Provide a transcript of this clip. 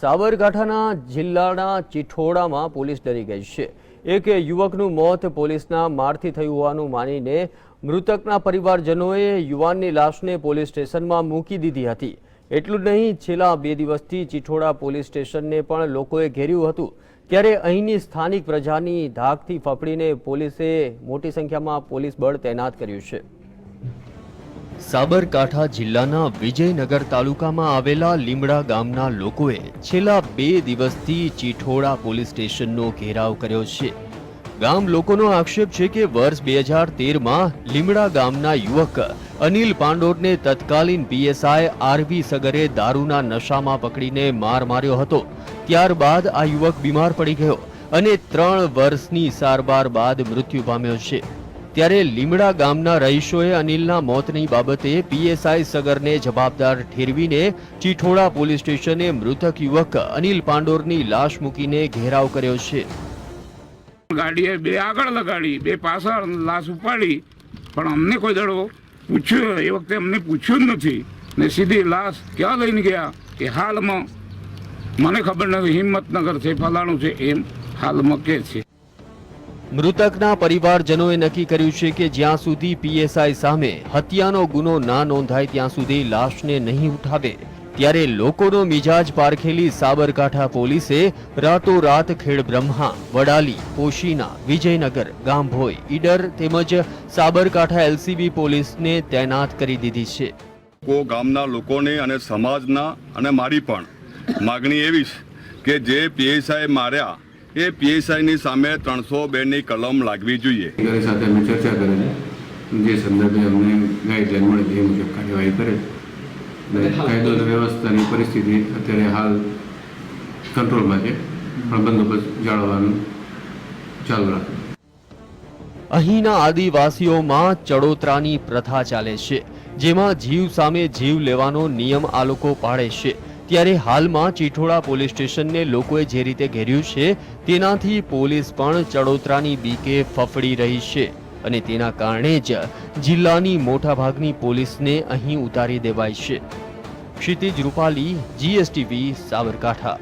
સાબરકાંઠાના જિલ્લાના ચિઠોડામાં પોલીસ ડરી ગઈ છે. એક યુવકનું મોત પોલીસના મારથી થયું હોવાનું માનીને મૃતકના પરિવારજનોએ યુવાનની લાશને પોલીસ સ્ટેશનમાં મૂકી દીધી હતી. એટલું જ નહીં, છેલ્લા બે દિવસથી ચિઠોડા પોલીસ સ્ટેશનને પણ લોકોએ ઘેર્યું હતું. ત્યારે અહીંની સ્થાનિક પ્રજાની ધાકથી ફફડીને પોલીસે મોટી સંખ્યામાં પોલીસ બળ તૈનાત કર્યું છે. સાબરકાંઠા જિલ્લાના વિજયનગર તાલુકામાં આવેલા લીમડા ગામના લોકોએ છેલ્લા બે દિવસથી ચીઠોડા પોલીસ સ્ટેશનનો ઘેરાવ કર્યો છે. ગામ લોકોનો આક્ષેપ છે કે વર્ષ બે હજાર તેરમાં લીમડા ગામના યુવક અનિલ પાંડોરને તત્કાલીન પીએસઆઈ આરવી સગરે દારૂના નશામાં પકડીને માર માર્યો હતો. ત્યારબાદ આ યુવક બીમાર પડી ગયો અને ત્રણ વર્ષની સારવાર બાદ મૃત્યુ પામ્યો છે. ત્યારે લીમડા ગામના રહીશોએ અનિલના મોતની બાબતે પીએસઆઈ સગરને જવાબદાર ઠેરવીને ચીઠોડા પોલીસ સ્ટેશને મૃતક યુવક અનિલ પાંડોરની લાશ મૂકીને ઘેરાવ કર્યો છે. ગાડીએ બે આગળ લગાડી, બે પાછળ લાશ ઉપાડી, પણ અમને કોઈ દડો પૂછ્યું, એ વખતે અમને પૂછ્યું જ નથી. ને સીધી લાશ ક્યાં લઈને ગયા? એ હાલમાં મને ખબર નથી, હિંમતનગર છે, ફલાણું છે, એમ હાલમાં કે છે. મૃતકના પરિવારજનોએ નક્કી કર્યું છે કે જ્યાં સુધી પીએસઆઈ સામે હત્યાનો ગુનો ના નોંધાય ત્યાં સુધી લાશને નહીં ઉઠાવે. ત્યારે લોકોનો મિજાજ પારખેલી સાબરકાંઠા પોલીસે રાતોરાત ખેડબ્રહ્મા વડાલી, પોશીના, વિજયનગર ગામભોઈ ઈડર તેમજ સાબરકાંઠા એલસીબી પોલીસને તૈનાત કરી દીધી છે. લોકો ગામના લોકોને અને સમાજના અને મારી પણ માગણી એવી છે કે જે પીએસઆઈ માર્યા એ પીએસઆઈની સામે ત્રણસો બેની કલમ લાગવી જોઈએ. સાથે અમે ચર્ચા કરેલી જે સંદર્ભે અમને ગાઈડલાઈન મળે એ મુજબ કાર્યવાહી કરે અને કાયદો અને વ્યવસ્થાની પરિસ્થિતિ અત્યારે હાલ કંટ્રોલમાં છે પણ બંદોબસ્ત જાળવવાનું ચાલુ રાખે અહીંના આદિવાસીઓમાં ચડોતરાની પ્રથા ચાલે છે જેમાં જીવ સામે જીવ લેવાનો નિયમ આ લોકો પાડે છે. ત્યારે હાલમાં ચીઠોડા પોલીસ સ્ટેશનને લોકોએ જે રીતે ઘેર્યું છે, તેનાથી પોલીસ પણ ચડોતરાની બીકે ફફડી રહી છે અને તેના કારણે જ જિલ્લાની મોટાભાગની પોલીસને અહીં ઉતારી દેવાય છે. ક્ષિતિજ રૂપાલી, જીએસટીવી, સાબરકાંઠા.